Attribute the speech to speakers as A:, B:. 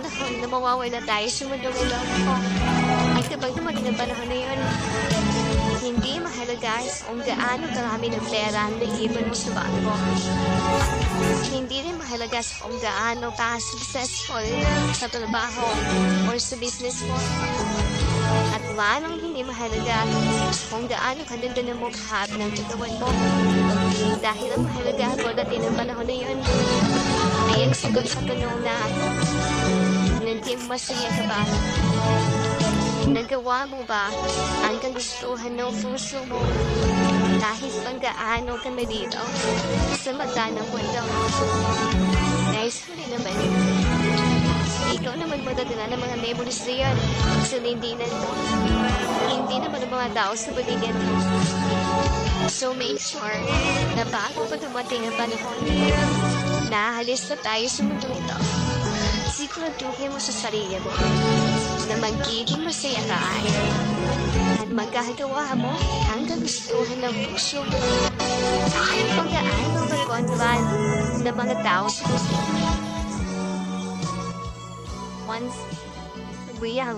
A: panahon na mawawala tayo sa mundo ngayon ko. At kapag dumating ang panahon na yun, hindi mahalaga kung gaano karami ng pera ang naipon mo sa bangko. Hindi rin mahalaga kung gaano ka successful sa trabaho or sa business mo. At lalong hindi mahalaga kung gaano ka ganda ng mukha at ng katawan mo. Dahil ang mahalaga pagdating ng panahon na yun ay ang sagot sa tanong na naging masaya ka ba? Nagawa mo ba ang kagustuhan ng puso mo kahit pang gaano ka dito sa mata ng mundo? Nice huli naman. Ikaw naman magdadala ng mga memories na yan sa lindinan mo. Hindi naman ang mga tao sa paligid. So make sure na bago pa dumating ang panahon, nahalis na tayo sa mundo ito. Siguraduhin mo sa sarili mo na magiging masaya ka at magkagawa mo ang kagustuhan ng puso mo. Kahit pang gaano magkontrol ng mga tao sa puso. Once we are